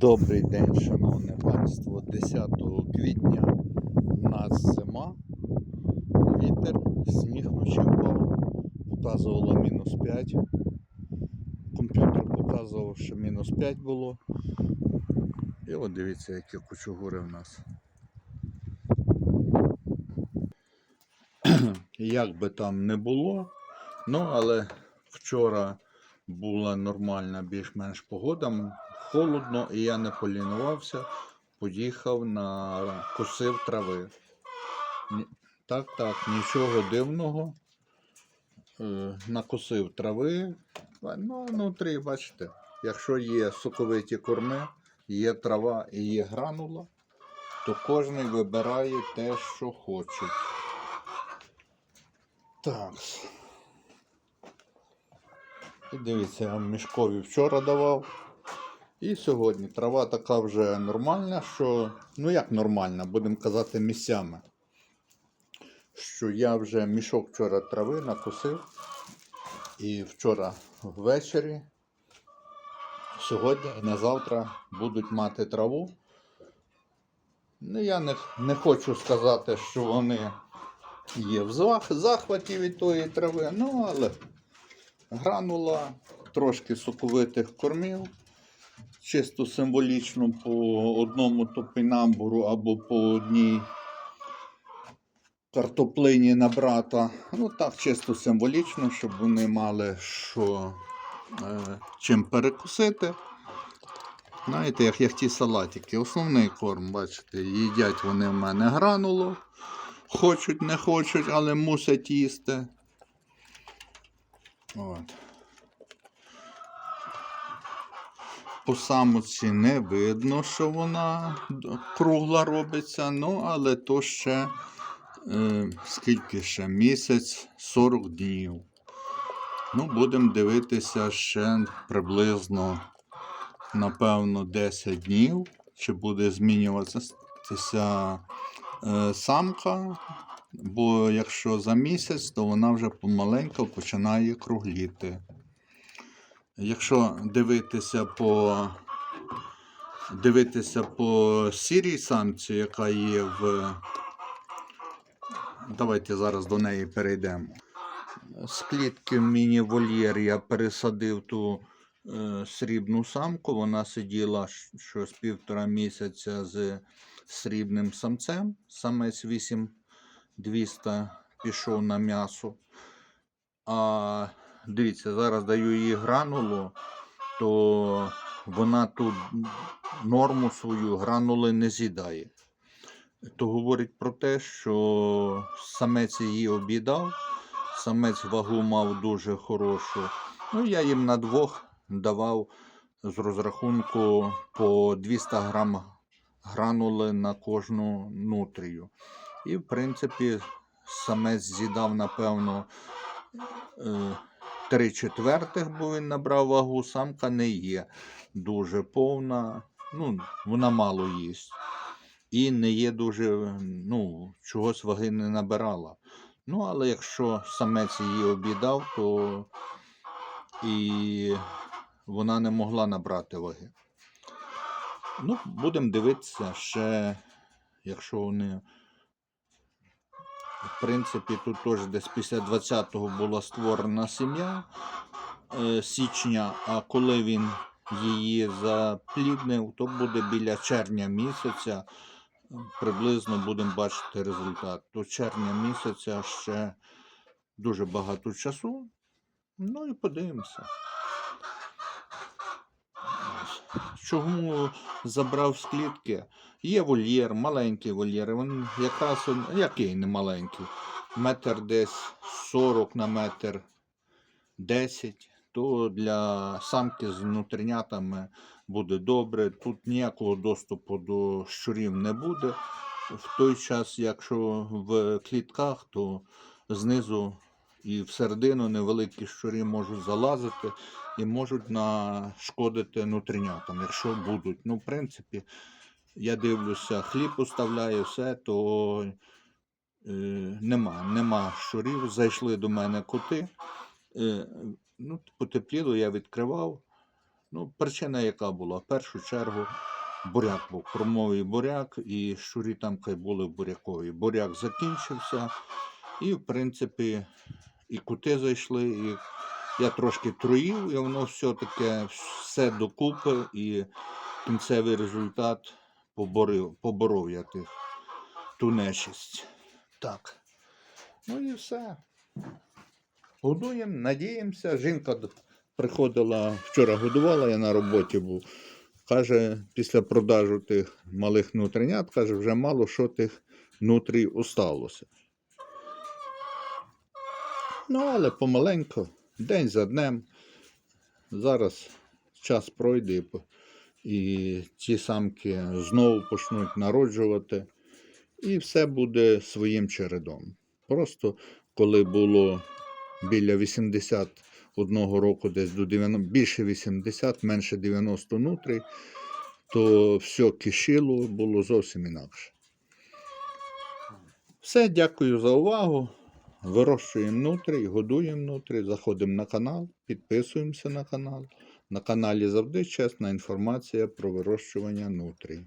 Добрий день, шановне панство. 10 квітня у нас зима, вітер, сніг вночі впав, показувало мінус 5. Комп'ютер показував, що мінус 5 було. І от дивіться, які кучугури в нас. Як би там не було, ну але вчора була нормальна більш-менш погода, холодно, і я не полінувався, поїхав на косив трави. Так, так, нічого дивного. Е, Накосив трави. Ну, внутрі, бачите, якщо є соковиті корми, є трава і є гранула, то кожен вибирає те, що хоче. Так. І дивіться, я мішкові вчора давав. І сьогодні трава така вже нормальна, що, ну як нормальна, будемо казати місцями. Що я вже мішок вчора трави накосив. І вчора ввечері, сьогодні і на завтра будуть мати траву. Ну, я не, не хочу сказати, що вони є в захваті від тої трави, ну але гранула, трошки соковитих кормів, чисто символічно по одному топінамбуру або по одній картоплині на брата. Ну так, чисто символічно, щоб вони мали що е, чим перекусити. Знаєте, як, як ті салатики. Основний корм, бачите, їдять вони в мене гранулу. Хочуть, не хочуть, але мусять їсти. От. По самоці не видно, що вона кругла робиться, ну, але то ще е, скільки ще? Місяць 40 днів. Ну, будемо дивитися ще приблизно, напевно, 10 днів, чи буде змінюватися е, самка. Бо якщо за місяць, то вона вже помаленьку починає кругліти. Якщо дивитися по, дивитися по сірій самці, яка є в. Давайте зараз до неї перейдемо. З клітки міні-вольєр я пересадив ту е, срібну самку. Вона сиділа щось півтора місяця з срібним самцем. Самець 8200 пішов на м'ясо. А дивіться, зараз даю їй гранулу, то вона тут норму свою гранули не з'їдає. То говорить про те, що самець її об'їдав, самець вагу мав дуже хорошу. Ну, я їм на двох давав з розрахунку по 200 грам гранули на кожну нутрію. І, в принципі, самець з'їдав, напевно, е, три четвертих, бо він набрав вагу, самка не є дуже повна, ну, вона мало їсть. І не є дуже, ну, чогось ваги не набирала. Ну, але якщо самець її обідав, то і вона не могла набрати ваги. Ну, будемо дивитися ще, якщо вони. В принципі, тут теж десь після 20-го була створена сім'я е, січня, а коли він її запліднив, то буде біля червня місяця. Приблизно будемо бачити результат. До червня місяця ще дуже багато часу. Ну і подивимося. Чому забрав з клітки? Є вольєр, маленький вольєр. Він якраз який не маленький. Метр десь 40 на метр 10. То для самки з внутрінятами буде добре. Тут ніякого доступу до щурів не буде. В той час, якщо в клітках, то знизу і всередину невеликі щурі можуть залазити і можуть нашкодити нутрінятам, якщо будуть. Ну, в принципі, я дивлюся, хліб уставляю, все, то е, нема, нема щурів. Зайшли до мене коти. Е, ну, потепліло, я відкривав. Ну, причина яка була? В першу чергу буряк був, кормовий буряк, і щурі там хай були бурякові. Буряк закінчився, і, в принципі, і кути зайшли, і я трошки троїв, і воно все таке все докупи, і кінцевий результат поборив, поборов я тих, ту нечисть. Так. Ну і все. Годуємо, надіємося. Жінка приходила, вчора годувала, я на роботі був. Каже, після продажу тих малих нутринят, каже, вже мало що тих нутрій осталося. Ну, але помаленько, день за днем. Зараз час пройде і ці самки знову почнуть народжувати, і все буде своїм чередом. Просто коли було біля 81 року, десь до 90, більше 80, менше 90 нутрій, то все кишіло було зовсім інакше. Все, дякую за увагу. Вирощуємо нутрі, годуємо нутрі, заходимо на канал, підписуємося на канал. На каналі завжди чесна інформація про вирощування нутрій.